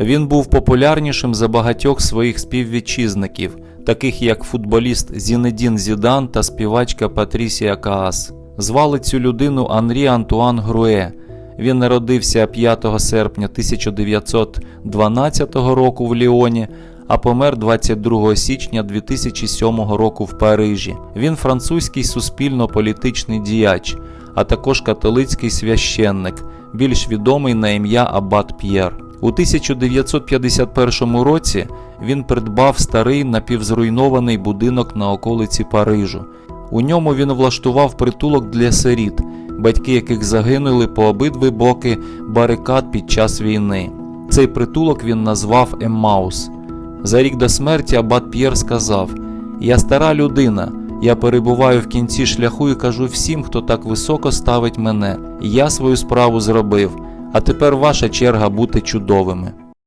Він був популярнішим за багатьох своїх співвітчизників, таких як футболіст Зінедін Зідан та співачка Патрісія Каас. Звали цю людину Анрі Антуан Груе. Він народився 5 серпня 1912 року в Ліоні, а помер 22 січня 2007 року в Парижі. Він французький суспільно-політичний діяч, а також католицький священник, більш відомий на ім'я Аббат П'єр. У 1951 році він придбав старий напівзруйнований будинок на околиці Парижу. У ньому він влаштував притулок для сиріт, батьки яких загинули по обидві боки барикад під час війни. Цей притулок він назвав Еммаус. За рік до смерті Аббат П'єр сказав: Я стара людина, я перебуваю в кінці шляху і кажу всім, хто так високо ставить мене. Я свою справу зробив, а тепер ваша черга бути чудовими.